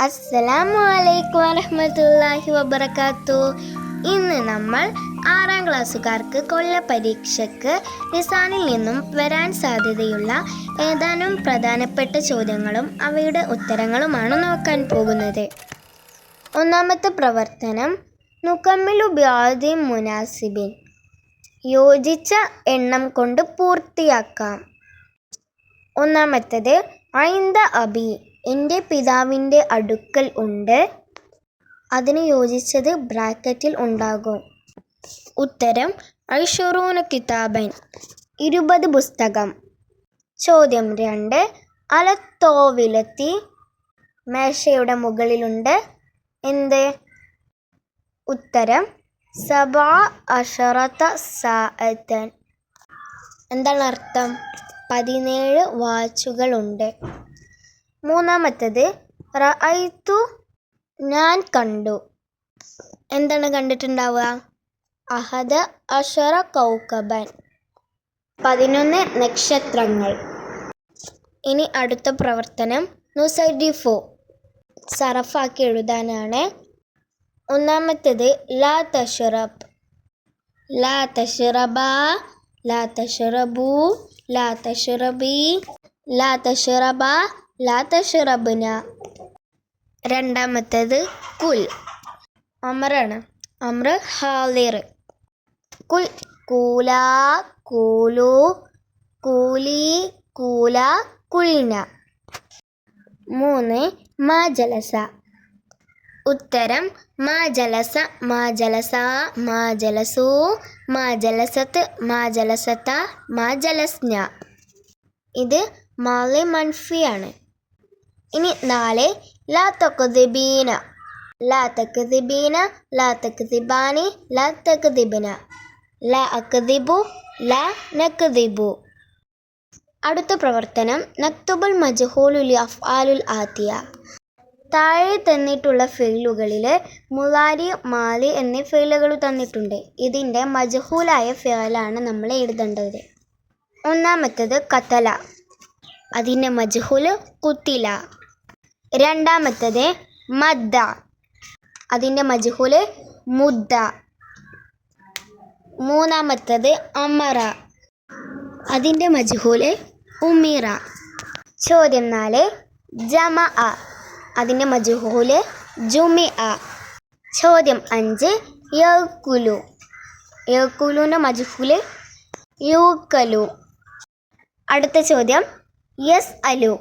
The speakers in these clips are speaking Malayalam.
അസ്സലാമു അലൈക്കും വറഹ്മത്തുള്ളാഹി വബറകാത്തു. ഇന്ന് നമ്മൾ ആറാം ക്ലാസ്സുകാർക്ക് കൊല്ല പരീക്ഷയ്ക്ക് നിസാനിൽ നിന്നും വരാൻ സാധ്യതയുള്ള ഏതാനും പ്രധാനപ്പെട്ട ചോദ്യങ്ങളും അവയുടെ ഉത്തരങ്ങളുമാണ് നോക്കാൻ പോകുന്നത്. ഒന്നാമത്തെ പ്രവർത്തനം നുക്കമ്മിലു ബ്യാദി മുനാസിബിൻ. യോജിച്ച എണ്ണം കൊണ്ട് പൂർത്തിയാക്കാം. ഒന്നാമത്തത് ഐന്ദ അബി. എന്റെ പിതാവിന്റെ അടുക്കൽ ഉണ്ട്. അതിന് യോജിച്ചത് ബ്രാക്കറ്റിൽ ഉണ്ടാകും. ഉത്തരം ഐഷറൂന കിതാബൻ. ഇരുപത് പുസ്തകം. ചോദ്യം രണ്ട് അലത്തോവിലെത്തി മേശയുടെ മുകളിലുണ്ട്. എന്ത്? ഉത്തരം സബാ അഷറത്ത സാഅത്തൻ എന്താണ് അർത്ഥം? പതിനേഴ് വാച്ചുകളുണ്ട്. മൂന്നാമത്തത് റഅയ്തു ഞാൻ കണ്ടു. എന്താണ് കണ്ടിട്ടുണ്ടാവുക? അഹദ അഷറ കൗകബൻ. പതിനൊന്ന് നക്ഷത്രങ്ങൾ. ഇനി അടുത്ത പ്രവർത്തനം നുസൈഡി ഫോ സറഫാക്കി എഴുതാനാണ്. ഒന്നാമത്തേത് ലാ തഷറബ്. ലാ തഷറബ ലാ തഷറബു ലാ തഷറബി ലാ തഷറബ ലാ രണ്ടാമത്തേത് കുൽ. അമറാണ് അമ്ര ഹാലിർ. കുൽ. കൂല കൂലു. കൂലി കൂല കുൽന. മൂന്ന് മാ ജലസ. ഉത്തരം മാ ജലസ മാ ജലസ മാ ജലസു മാ ജലസത്ത് മാ ജലസത്ത മാ ജലസ്ന. ഇത് മാലി മൻഫിയാണ് ഇനി നാല്. ലാ തക്കുദിബീന ലാ തക്കുദിബീന ലാ തക്കുദിബാനി ലാ തക്കുദിബിന ലാ ലാ അടുത്ത പ്രവർത്തനം. നക്തുബുൽ മജഹൂലുൽ അഫ്ആലുൽ ആത്തിയ താഴെ തന്നിട്ടുള്ള ഫെയിലുകളിൽ മുലാരി മാലി എന്നീ ഫെയിലുകൾ തന്നിട്ടുണ്ട്. ഇതിന്റെ മജഹൂലായ ഫെയിലാണ് നമ്മൾ എഴുതേണ്ടത്. ഒന്നാമത്തേത് കത്തല. അതിന്റെ മജഹൂൽ കുത്തില. രണ്ടാമത്തേത് മദ്ദ. അതിന്റെ മജഹൂൽ മുദ്ദ. മൂന്നാമത്തത് അമറ. അതിന്റെ മജഹൂൽ ഉമീറ. ചോദ്യം നാല് ജമ അ അതിന്റെ മജഹൂൽ ജുമി അ ചോദ്യം അഞ്ച് യക്കുലു. യക്കുലുവിന്റെ മജഹൂൽ യൂക്കലു. അടുത്ത ചോദ്യം യസ് അലു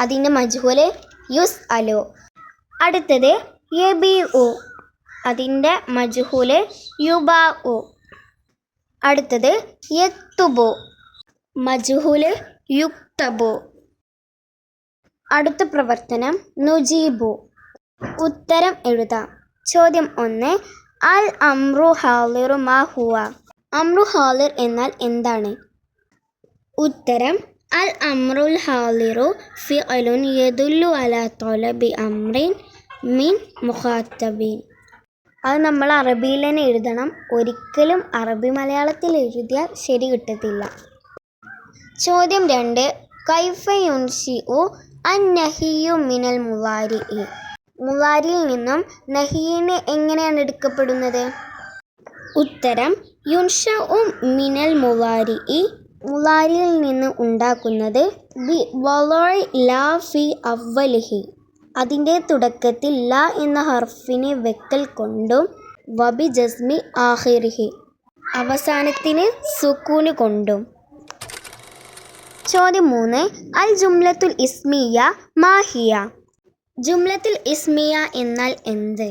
അതിന്റെ മജഹൂൽ യുസ് അലോ. അടുത്തത് എബി ഒ അതിന്റെ മജഹൂൽ യുബാ ഒ അടുത്തത് യത്തുബോ. മജുഹുൽ യുക്തബോ. അടുത്ത പ്രവർത്തനം നുജീബു. ഉത്തരം എഴുതാം. ചോദ്യം ഒന്ന് അൽ അമ്രു ഹാലിറു മാ ഹുവ? അമ്രു ഹാലിർ എന്നാൽ എന്താണ്? ഉത്തരം അൽ അമ്രുൽ ഫി അലുൻ യദുല്ലു അല തൊലബി അമ്രിൻ മിൻ മുഖാത്തബീൻ അത് നമ്മൾ അറബിയിൽ തന്നെ എഴുതണം. ഒരിക്കലും അറബി മലയാളത്തിൽ എഴുതിയാൽ ശരി കിട്ടത്തില്ല. ചോദ്യം രണ്ട്. കൈഫ യുൻഷി ഉ അന്നഹിയു മിനൽ മുവാരി. മുവാരിയിൽ നിന്നും നഹീനെ എങ്ങനെയാണ് എടുക്കപ്പെടുന്നത്? ഉത്തരം. യുൻഷ ഉം മിനൽ മുലാരി മുലാരിയിൽ നിന്ന് ഉണ്ടാക്കുന്നത് ബി വലോയ് ലാ ഫി അവലിഹി അതിന്റെ തുടക്കത്തിൽ ല എന്ന ഹർഫിനെ വെക്കൽ കൊണ്ടും വബി ജസ്മി ആഹിർഹി അവസാനത്തിന് സുക്കൂന് കൊണ്ടും. ചോദ്യം മൂന്ന്. അൽ ജുംലത്തുൽ ഇസ്മിയ മാഹിയ. ജുംലത്തുൽ ഇസ്മിയ എന്നാൽ എന്ത്?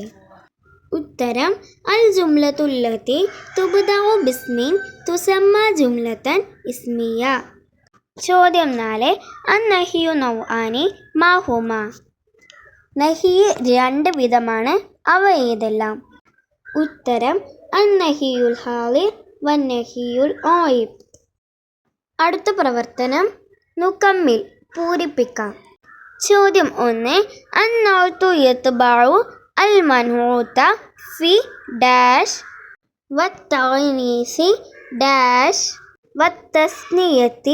ഉത്തരം അൽ ജുംലത്തുല്ലത്തി തുബുദാവു ബിസ്മിൻ തുസമ്മ ജുംലത്തൻ ഇസ്മിയ. ചോദ്യം നാല് നഹിയു നൗആനി മാഹുമ നഹി രണ്ട് വിധമാണ് അവ ഏതെല്ലാം? ഉത്തരം അന്നഹിയുൽ ഹാലിർ നഹിയുൽ ഓയിബ്. അടുത്ത പ്രവർത്തനം നുക്കമ്മിൽ പൂരിപ്പിക്കാം. ചോദ്യം ഒന്ന് അന്നൗത്തു യത്ത് അൽ മൻഹൂത്ത في داش والتغنيس داش والتثنية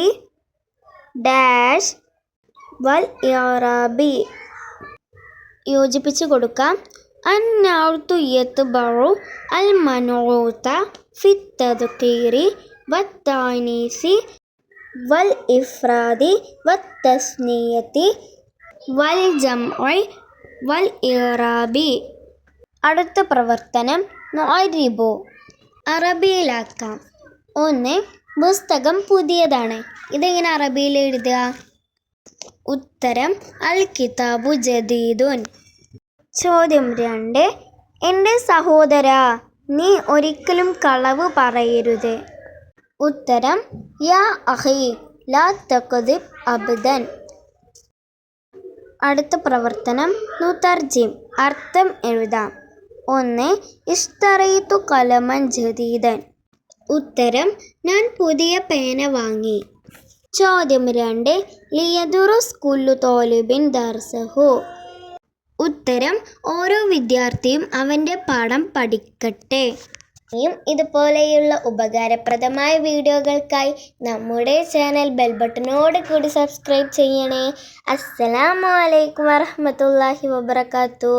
ഡാഷ് വൽ ഇറാബി യോജിപ്പിച്ച് കൊടുക്കാം. അന്നൗത്തു യത്ബഉ അൽ മനൂത്ത ഫിത്തദ്കീരി വത്താനീസി വൽ ഇഫ്രാദി വത്തസ്നിയത്തി വൽ ജംഇ വൽ ഇറാബി. അടുത്ത പ്രവർത്തനം നോയ്രിബോ അറബിയിലാക്കാം. ഒന്ന് പുസ്തകം പുതിയതാണ്. ഇതെങ്ങനെ അറബിയിൽ എഴുതുക? ഉത്തരം അൽ കിതാബു ജദീദുൻ. ചോദ്യം രണ്ട് എന്റെ സഹോദര നീ ഒരിക്കലും കളവ് പറയരുത്. ഉത്തരം യാ അഹി ലാ തഖദിബ് അബ്ദൻ. അടുത്ത പ്രവർത്തനം നുതർജിം അർത്ഥം എഴുതാം. ഒന്ന് ഇഷ്തറയിത്തു കലമൻ ജദീദൻ ഉത്തരം ഞാൻ പുതിയ പേന വാങ്ങി. ചോദ്യം രണ്ട് ലിയദുറുസ് കുല്ലു തോലുബിൻ ദർസഹു. ഉത്തരം ഓരോ വിദ്യാർത്ഥിയും അവന്റെ പാഠം പഠിക്കട്ടെ. ഇനിയും ഇതുപോലെയുള്ള ഉപകാരപ്രദമായ വീഡിയോകൾക്കായി നമ്മുടെ ചാനൽ ബെൽ ബട്ടനോട് കൂടി സബ്സ്ക്രൈബ് ചെയ്യണേ. അസ്സലാമലൈക്കും വറഹ്മത്തുള്ളാഹി വബറകാതുഹു.